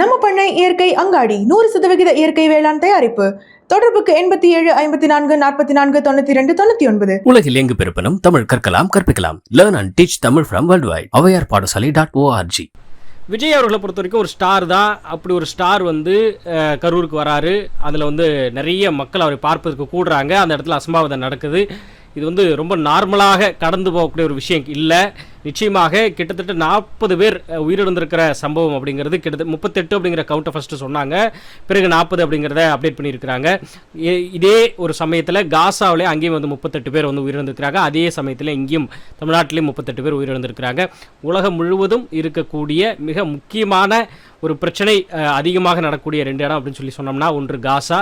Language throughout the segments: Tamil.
நம்ம பண்ணை இயற்கை அங்காடி நூறு சதவிகித இயற்கை வேளாண் தயாரிப்பு. தொடர்புக்கு எண்பத்தி ஏழு ஐம்பத்தி நான்கு நாற்பத்தி நான்கு தொண்ணூத்தி ரெண்டு தொண்ணூத்தி ஒன்பது. உலகில் எங்கு பிறப்பினும் தமிழ் கற்கலாம் கற்பிக்கலாம். Learn and teach Tamil from world wide Avvaiyar Padasalai dot O R G Vijay அவர்களை பொறுத்த வரைக்கும் ஒரு ஸ்டார் தான். அப்படி ஒரு ஸ்டார் வந்து கரூருக்கு வராரு. அதில் வந்து நிறைய மக்கள் அவரை பார்ப்பதற்கு கூடுறாங்க. அந்த இடத்துல அசம்பாவிதம் நடக்குது. இது வந்து ரொம்ப நார்மலாக கடந்து போகக்கூடிய ஒரு விஷயம் இல்லை. நிச்சயமாக கிட்டத்தட்ட நாற்பது பேர் உயிரிழந்திருக்கிற சம்பவம் அப்படிங்கிறது கிட்டத்தட்ட முப்பத்தெட்டு அப்படிங்கிற கவுண்டை ஃபஸ்ட்டு சொன்னாங்க. பிறகு நாற்பது அப்படிங்கிறத அப்டேட் பண்ணியிருக்கிறாங்க. இதே ஒரு சமயத்தில் காசாவிலே அங்கேயும் வந்து முப்பத்தெட்டு பேர் வந்து உயிரிழந்திருக்கிறாங்க. அதே சமயத்தில் இங்கேயும் தமிழ்நாட்டிலேயும் முப்பத்தெட்டு பேர் உயிரிழந்திருக்கிறாங்க. உலகம் முழுவதும் இருக்கக்கூடிய மிக முக்கியமான ஒரு பிரச்சனை அதிகமாக நடக்கக்கூடிய ரெண்டு இடம் அப்படின்னு சொல்லி சொன்னோம்னா ஒன்று காசா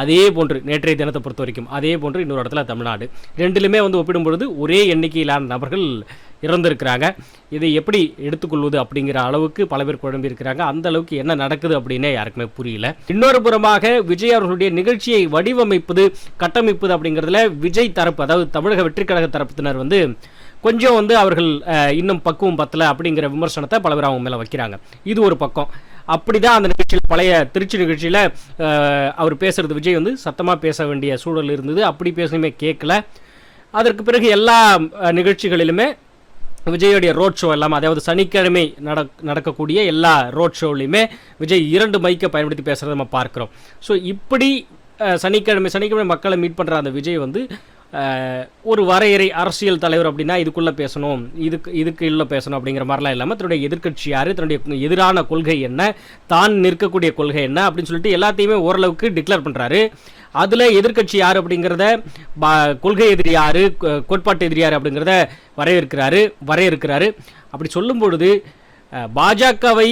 அதே போன்று நேற்றைய தினத்தை பொறுத்த வரைக்கும் அதே போன்று இன்னொரு இடத்துல தமிழ்நாடு. ரெண்டிலுமே வந்து ஒப்பிடும் பொழுது ஒரே எண்ணிக்கையிலான நபர்கள் இறந்திருக்கிறாங்க இதை எப்படி எடுத்துக்கொள்வது அப்படிங்கிற அளவுக்கு பல பேர் குழம்பி இருக்கிறாங்க. அந்த அளவுக்கு என்ன நடக்குது அப்படின்னே யாருக்குமே புரியல. இன்னொரு புறமாக விஜய் அவர்களுடைய நிகழ்ச்சியை வடிவமைப்பது கட்டமைப்பது அப்படிங்கிறதுல விஜய் தரப்பு அதாவது தமிழக வெற்றி கழக தரப்பினர் வந்து கொஞ்சம் வந்து அவர்கள் இன்னும் பக்குவம் பத்தலை அப்படிங்கிற விமர்சனத்தை பல பேர் அவங்க மேலே வைக்கிறாங்க. இது ஒரு பக்கம். அப்படிதான் அந்த நிகழ்ச்சியில் பழைய திருச்சி நிகழ்ச்சியில் அவர் பேசுறது விஜய் வந்து சத்தமாக பேச வேண்டிய சூழல் இருந்தது. அப்படி பேசணுமே கேட்கல அதற்கு பிறகு எல்லா நிகழ்ச்சிகளிலுமே விஜயோடைய ரோட் ஷோ எல்லாமே அதாவது சனிக்கிழமை நடக் நடக்கக்கூடிய எல்லா ரோட் ஷோலையுமே விஜய் இரண்டு மைக்கை பயன்படுத்தி பேசுகிறத நம்ம பார்க்குறோம். ஸோ இப்படி சனிக்கிழமை சனிக்கிழமை மக்களை மீட் பண்ணுற அந்த விஜய் வந்து ஒரு வரையறை அரசியல் தலைவர் அப்படின்னா இதுக்குள்ளே பேசணும் இதுக்கு இதுக்கு இல்லை பேசணும் அப்படிங்கிற மாதிரிலாம் இல்லாமல் தன்னுடைய எதிர்க்கட்சி யார் தன்னுடைய எதிரான கொள்கை என்ன தான் நிற்கக்கூடிய கொள்கை என்ன அப்படின்னு சொல்லிட்டு எல்லாத்தையுமே ஓரளவுக்கு டிக்ளேர் பண்ணுறாரு அதில் எதிர்க்கட்சி யார் அப்படிங்கிறத பா- கொள்கை எதிரி யார் கோட்பாட்டு எதிரி யார் அப்படிங்கிறத வரையறுக்கிறாரு வரையறுக்கிறாரு. அப்படி சொல்லும் பொழுது பாஜகவை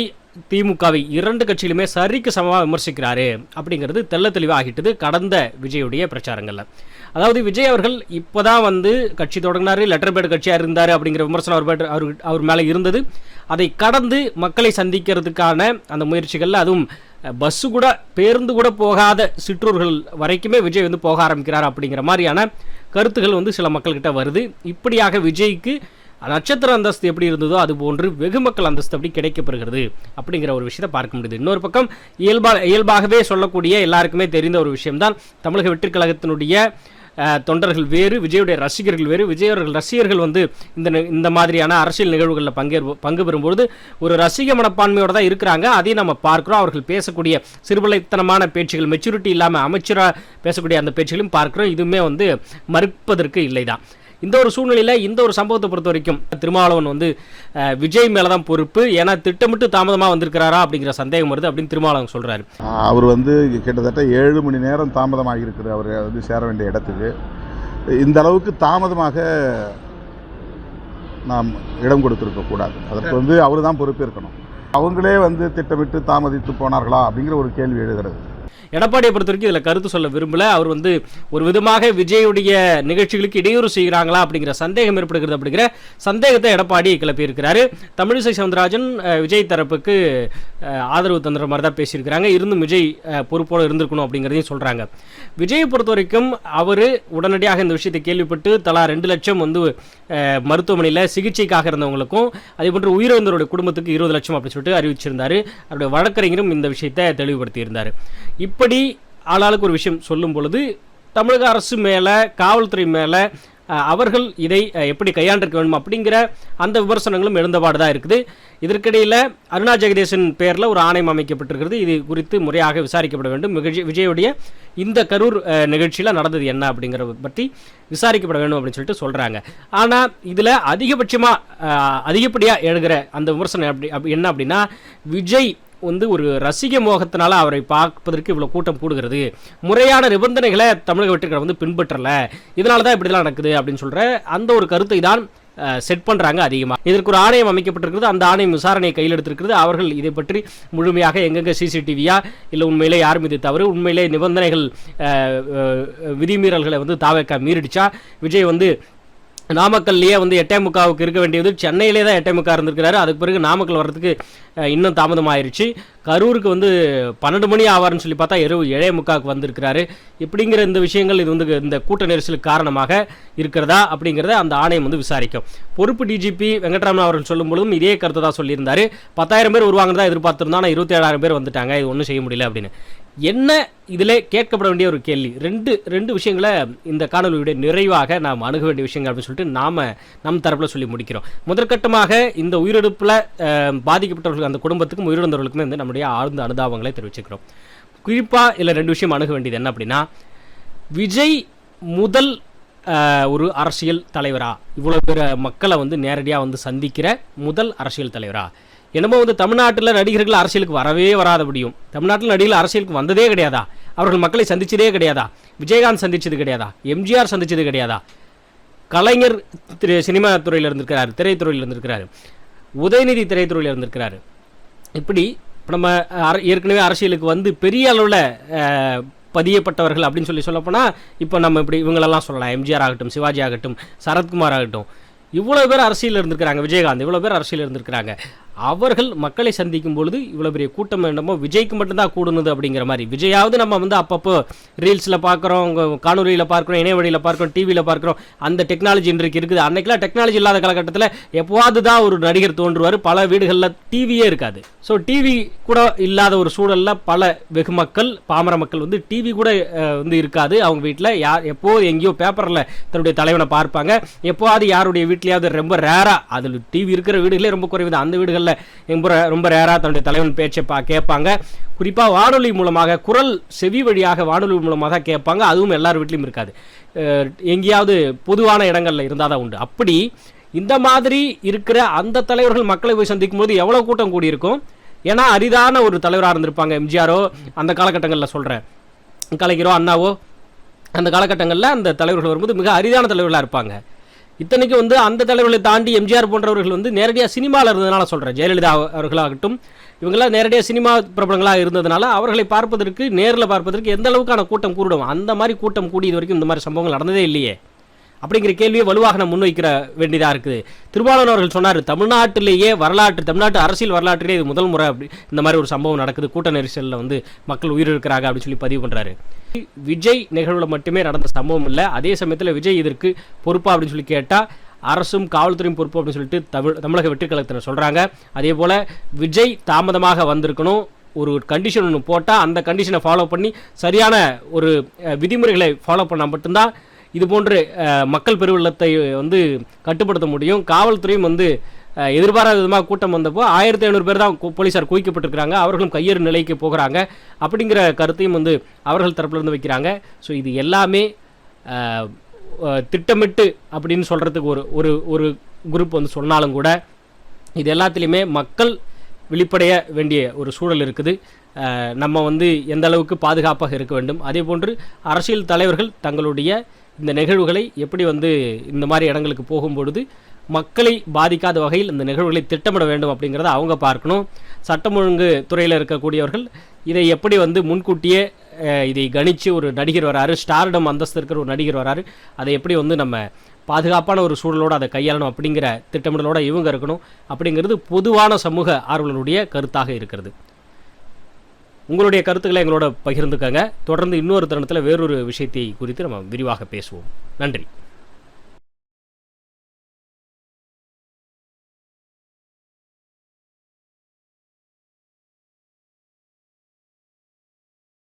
திமுகவை இரண்டு கட்சியிலுமே சரிக்கு சமமாக விமர்சிக்கிறாரு அப்படிங்கிறது தெல்ல தெளிவாக ஆகிட்டது கடந்த விஜயுடைய பிரச்சாரங்களில். அதாவது விஜய் அவர்கள் இப்போதான் வந்து கட்சி தொடங்கினார் லெட்டர் பேட் கட்சியாக இருந்தார் அப்படிங்கிற விமர்சனம் அவர் அவர் அவர் மேலே இருந்தது. அதை கடந்து மக்களை சந்திக்கிறதுக்கான அந்த முயற்சிகளில் அதுவும் பஸ்ஸு கூட பேருந்து கூட போகாத சிற்றூர்கள் வரைக்குமே விஜய் வந்து போக ஆரம்பிக்கிறார் அப்படிங்கிற மாதிரியான கருத்துகள் வந்து சில மக்கள்கிட்ட வருது. இப்படியாக விஜய்க்கு நட்சத்திர அந்தஸ்து எப்படி இருந்ததோ அது போன்று வெகுமக்கள் அந்தஸ்து அப்படி கிடைக்கப்பெறுகிறது அப்படிங்கிற ஒரு விஷயத்தை பார்க்க முடியுது. இன்னொரு பக்கம் இயல்பா இயல்பாகவே சொல்லக்கூடிய எல்லாருக்குமே தெரிந்த ஒரு விஷயம்தான் தமிழக வெற்றிக் கழகத்தினுடைய தொண்டர்கள் வேறு விஜயுடைய ரசிகர்கள் வேறு. விஜயவர்கள் ரசிகர்கள் வந்து இந்த இந்த மாதிரியான அரசியல் நிகழ்வுகளில் பங்கேற்பு பங்கு பெறும்பொழுது ஒரு ரசிக மனப்பான்மையோடு தான் இருக்கிறாங்க. அதையும் நம்ம பார்க்குறோம். அவர்கள் பேசக்கூடிய சிறுபலைத்தனமான பேச்சுகள் மெச்சூரிட்டி இல்லாமல் அமைச்சராக பேசக்கூடிய அந்த பேச்சுகளையும் பார்க்குறோம். இதுவுமே வந்து மறுப்பதற்கு இல்லைதான். இந்த ஒரு சூழ்நிலையில் இந்த ஒரு சம்பவத்தை பொறுத்த வரைக்கும் திருமாவளவன் வந்து விஜய் மேலே தான் பொறுப்பு. ஏன்னா திட்டமிட்டு தாமதமாக வந்திருக்கிறாரா அப்படிங்கிற சந்தேகம் வருது அப்படின்னு திருமாவளவன் சொல்கிறாரு அவர் வந்து கிட்டத்தட்ட ஏழு மணி நேரம் தாமதமாக இருக்கிறது அவர் வந்து சேர வேண்டிய இடத்துக்கு. இந்த அளவுக்கு தாமதமாக நாம் இடம் கொடுத்துருக்க கூடாது. அதற்கு வந்து அவர் தான் பொறுப்பேற்கணும். அவங்களே வந்து திட்டமிட்டு தாமதித்து போனார்களா அப்படிங்கிற ஒரு கேள்வி எழுகிறது. எடப்பாடியை பொறுத்த வரைக்கும் இதில் கருத்து சொல்ல விரும்பல. அவர் வந்து ஒரு விதமாக விஜயுடைய நிகழ்ச்சிகளுக்கு இடையூறு செய்கிறாங்களா அப்படிங்கிற சந்தேகம் ஏற்படுகிறது அப்படிங்கிற சந்தேகத்தை எடப்பாடி கிளப்பியிருக்கிறாரு. தமிழிசை சவுந்தரராஜன் விஜய் தரப்புக்கு ஆதரவு தந்துற மாதிரி தான் பேசியிருக்கிறாங்க. இருந்தும் விஜய் பொறுப்போடு இருந்திருக்கணும் அப்படிங்கிறதையும் சொல்கிறாங்க விஜயை பொறுத்த வரைக்கும் அவர் உடனடியாக இந்த விஷயத்தை கேள்விப்பட்டு தலா ரெண்டு லட்சம் வந்து மருத்துவமனையில் சிகிச்சைக்காக இருந்தவங்களுக்கும் அதே போன்று உயிரிழந்தவருடைய குடும்பத்துக்கு இருபது லட்சம் அப்படின்னு சொல்லிட்டு அறிவிச்சிருந்தாரு. அவருடைய வழக்கறிஞரும் இந்த விஷயத்தை தெளிவுபடுத்தியிருந்தார். இப்படி ஆளாளுக்கு ஒரு விஷயம் சொல்லும் பொழுது தமிழக அரசு மேலே காவல்துறை மேலே அவர்கள் இதை எப்படி கையாண்டிருக்க வேண்டும் அப்படிங்கிற அந்த விமர்சனங்களும் எழுந்தபாடு தான் இருக்குது. இதற்கிடையில் அருணா ஜெகதேசன் பேரில் ஒரு ஆணையம் அமைக்கப்பட்டிருக்கிறது. இது குறித்து முறையாக விசாரிக்கப்பட வேண்டும். விஜய் விஜயுடைய இந்த கரூர் நிகழ்ச்சியில் நடந்தது என்ன அப்படிங்கிறத பற்றி விசாரிக்கப்பட வேண்டும் அப்படின்னு சொல்லிட்டு சொல்கிறாங்க ஆனால் இதில் அதிகபட்சமாக அதிகப்படியாக எழுகிற அந்த விமர்சனம் அப்படி என்ன அப்படின்னா விஜய் வந்து ஒரு ரசிக மோகத்தினால அவரை பார்ப்பதற்கு இவ்வளோ கூட்டம் கூடுகிறது. முறையான நிபந்தனைகளை தமிழக வெற்றிகளை வந்து பின்பற்றல. இதனால தான் இப்படிலாம் நடக்குது அப்படின்னு சொல்கிற அந்த ஒரு கருத்தை தான் செட் பண்ணுறாங்க அதிகமாக இதற்கு ஒரு ஆணையம் அமைக்கப்பட்டிருக்கிறது. அந்த ஆணையம் விசாரணையை கையில் எடுத்திருக்கிறது. அவர்கள் இதை பற்றி முழுமையாக எங்கெங்கே சிசிடிவியா இல்லை உண்மையிலே யார் மீது தவறு. உண்மையிலே நிபந்தனைகள் விதிமீறல்களை வந்து தாவேக்கா மீறிடுச்சா? விஜய் வந்து நாமக்கல்லையே வந்து எட்டே முக்காவுக்கு இருக்க வேண்டியது சென்னையிலே தான் எட்டே முக்கா இருந்திருக்கிறாரு. அதுக்கு பிறகு நாமக்கல் வர்றதுக்கு இன்னும் தாமதமாயிருச்சு. கரூருக்கு வந்து பன்னெண்டு மணி ஆவார்னு சொல்லி பார்த்தா இரவு ஏழே முக்காவுக்கு வந்திருக்கிறாரு. இப்படிங்கிற இந்த விஷயங்கள் இது வந்து இந்த கூட்ட நெரிசலுக்கு காரணமாக இருக்கிறதா அப்படிங்கிறத அந்த ஆணையம் வந்து விசாரிக்கும். பொறுப்பு டிஜிபி வெங்கட்ராமன் அவர்கள் சொல்லும்பொழுதும் இதே கருத்தை தான் சொல்லியிருந்தார். பத்தாயிரம் பேர் வருவாங்கன்னு தான் எதிர்பார்த்திருந்தோம். ஆனால் இருபத்தி ஏழாயிரம் பேர் வந்துட்டாங்க. இது ஒன்றும் செய்ய முடியல அப்படின்னு. என்ன இதில் கேட்கப்பட வேண்டிய ஒரு கேள்வி? ரெண்டு ரெண்டு விஷயங்களை இந்த காணொலியுடைய நிறைவாக நாம் அணுக வேண்டிய விஷயங்கள் அப்படின்னு சொல்லிட்டு நாம் நம் தரப்பில் சொல்லி முடிக்கிறோம். முதற்கட்டமாக இந்த உயிரிழப்பில் பாதிக்கப்பட்டவர்கள் அந்த குடும்பத்துக்கும் உயிரிழந்தவர்களுக்குமே வந்து நம்முடைய ஆழ்ந்த அனுதாபங்களை தெரிவிச்சுக்கிறோம். குறிப்பாக இதில் ரெண்டு விஷயம் அணுக வேண்டியது என்ன அப்படின்னா விஜய் முதல் ஒரு அரசியல் தலைவரா? இவ்வளோ பேர மக்களை வந்து நேரடியாக வந்து சந்திக்கிற முதல் அரசியல் தலைவரா? என்னமோ வந்து தமிழ்நாட்டில் நடிகர்கள் அரசியலுக்கு வரவே வராத முடியும். தமிழ்நாட்டில் நடிகர்கள் அரசியலுக்கு வந்ததே கிடையாதா? அவர்கள் மக்களை சந்திச்சதே கிடையாதா? விஜயகாந்த் சந்திச்சது கிடையாதா? எம்ஜிஆர் சந்திச்சது கிடையாதா? கலைஞர் திரு சினிமா துறையில் இருந்திருக்கிறார் திரைத்துறையில் இருந்திருக்கிறாரு. உதயநிதி திரைத்துறையில் இருந்திருக்கிறாரு. இப்படி இப்போ நம்ம அர- ஏற்கனவே அரசியலுக்கு வந்து பெரிய அளவில் பதியப்பட்டவர்கள் அப்படின்னு சொல்லி சொல்லப்போனால் இப்போ நம்ம இப்படி இவங்களெல்லாம் சொல்லலாம். எம்ஜிஆர் ஆகட்டும் சிவாஜி ஆகட்டும் சரத்குமார் ஆகட்டும். இவ்வளோ பேர் அரசியல் இருந்திருக்கிறாங்க விஜயகாந்த் இவ்வளோ பேர் அரசியல் இருந்திருக்கிறாங்க. அவர்கள் மக்களை சந்திக்கும் பொழுது இவ்வளோ பெரிய கூட்டம் என்னமோ விஜய்க்கு மட்டும்தான் கூடுனது அப்படிங்கிற மாதிரி. விஜயாவது நம்ம வந்து அப்பப்போ ரீல்ஸில் பார்க்குறோம் காணொலியில் பார்க்குறோம் இணைய வழியில் பார்க்குறோம் டிவியில் பார்க்குறோம். அந்த டெக்னாலஜி இன்றைக்கு இருக்குது. அன்னைக்கெல்லாம் டெக்னாலஜி இல்லாத காலகட்டத்தில் எப்போவாது தான் ஒரு நடிகர் தோன்றுவார். பல வீடுகளில் டிவியே இருக்காது. ஸோ டிவி கூட இல்லாத ஒரு சூழலில் பல வெகு மக்கள் பாமர மக்கள் வந்து டிவி கூட வந்து இருக்காது. அவங்க வீட்டில் யார் எப்போ எங்கேயோ பேப்பரில் தன்னுடைய தலைவனை பார்ப்பாங்க. எப்போவாது யாருடைய வீட்லேயாவது ரொம்ப ரேராக அதில் டிவி இருக்கிற வீடுகளே ரொம்ப குறைவு அந்த வீடுகளில் ரொம்ப ரொம்ப ரேராக தன்னுடைய தலைவன் பேச்சை பா கேட்பாங்க. குறிப்பாக வானொலி மூலமாக குரல் செவி வழியாக வானொலி மூலமாக தான் கேட்பாங்க. அதுவும் எல்லார் வீட்லையும் இருக்காது. எங்கேயாவது பொதுவான இடங்களில் இருந்தால் தான் உண்டு. அப்படி இந்த மாதிரி இருக்கிற அந்த தலைவர்கள் மக்களை போய் சந்திக்கும் போது எவ்வளோ கூட்டம் கூடியிருக்கும்? ஏன்னா அரிதான ஒரு தலைவராக இருந்திருப்பாங்க எம்ஜிஆரோ அந்த காலகட்டங்களில் சொல்கிறேன் கலைஞரோ அண்ணாவோ அந்த காலகட்டங்களில் அந்த தலைவர்கள் வரும்போது மிக அரிதான தலைவர்களாக இருப்பாங்க. இத்தனைக்கு வந்து அந்த தலைவர்களை தாண்டி எம்ஜிஆர் போன்றவர்கள் வந்து நேரடியாக சினிமாவில் இருந்ததுனால சொல்கிறேன் ஜெயலலிதா அவர்களாகட்டும் இவங்கெல்லாம் நேரடியாக சினிமா பிரபலங்களாக இருந்ததுனால அவர்களை பார்ப்பதற்கு நேரில் பார்ப்பதற்கு எந்த அளவுக்கான கூட்டம் கூடும் அந்த மாதிரி கூட்டம் கூடி இது வரைக்கும் இந்த மாதிரி சம்பவங்கள் நடந்ததே இல்லையே. அப்படிங்கிற கேள்வியை வலுவாக நம்ம முன்வைக்கிற வேண்டியதாக இருக்குது. திருபாலன் அவர்கள் சொன்னார் தமிழ்நாட்டிலேயே வரலாற்று தமிழ்நாட்டு அரசியல் வரலாற்றிலே இது முதல் முறை அப்படி இந்த மாதிரி ஒரு சம்பவம் நடக்குது. கூட்ட நெரிசலில் வந்து மக்கள் உயிரிழக்கிறாங்க அப்படின்னு சொல்லி பதிவு பண்ணுறாரு விஜய் நிகழ்வில் மட்டுமே நடந்த சம்பவம் இல்லை. அதே சமயத்தில் விஜய் இதற்கு பொறுப்பா அப்படின்னு சொல்லி கேட்டால் அரசும் காவல்துறையும் பொறுப்பு அப்படின்னு சொல்லிட்டு தமிழ் தமிழக வெற்றிக்கழகத்தினர் சொல்கிறாங்க அதே போல் விஜய் தாமதமாக வந்திருக்கணும். ஒரு கண்டிஷன் ஒன்று போட்டால் அந்த கண்டிஷனை ஃபாலோ பண்ணி சரியான ஒரு விதிமுறைகளை ஃபாலோ பண்ணால் மட்டும்தான் இது போன்று மக்கள் பெருவெள்ளத்தை வந்து கட்டுப்படுத்த முடியும். காவல்துறையும் வந்து எதிர்பாராத விதமாக கூட்டம் வந்தப்போ ஆயிரத்தி ஐநூறு பேர் தான் போலீஸார் குவிக்கப்பட்டிருக்கிறாங்க. அவர்களும் கையேறு நிலைக்கு போகிறாங்க. அப்படிங்கிற கருத்தையும் வந்து அவர்கள் தரப்புல இருந்து வைக்கிறாங்க. ஸோ இது எல்லாமே திட்டமிட்டு அப்படின்னு சொல்கிறதுக்கு ஒரு ஒரு ஒரு குரூப் வந்து சொன்னாலும் கூட இது எல்லாத்துலேயுமே மக்கள் வெளிப்படைய வேண்டிய ஒரு சூழல் இருக்குது. நம்ம வந்து எந்த அளவுக்கு பாதுகாப்பாக இருக்க வேண்டும். அதே போன்று அரசியல் தலைவர்கள் தங்களுடைய இந்த நிகழ்வுகளை எப்படி வந்து இந்த மாதிரி இடங்களுக்கு போகும்பொழுது மக்களை பாதிக்காத வகையில் இந்த நிகழ்வுகளை திட்டமிட வேண்டும் அப்படிங்கிறத அவங்க பார்க்கணும். சட்டம் ஒழுங்கு துறையில் இருக்கக்கூடியவர்கள் இதை எப்படி வந்து முன்கூட்டியே இதை கணித்து ஒரு நடிகர் வராரு ஸ்டாரிடம் அந்தஸ்து இருக்கிற ஒரு நடிகர் வராரு அதை எப்படி வந்து நம்ம பாதுகாப்பான ஒரு சூழலோடு அதை கையாளணும் அப்படிங்கிற திட்டமிடலோடு இவங்க இருக்கணும் அப்படிங்கிறது பொதுவான சமூக ஆர்வலருடைய கருத்தாக இருக்கிறது. உங்களுடைய கருத்துக்களை எங்களோட பகிர்ந்துக்கங்க. தொடர்ந்து இன்னொரு தருணத்தில் வேறொரு விஷயத்தை குறித்து நம்ம விரிவாக பேசுவோம். நன்றி.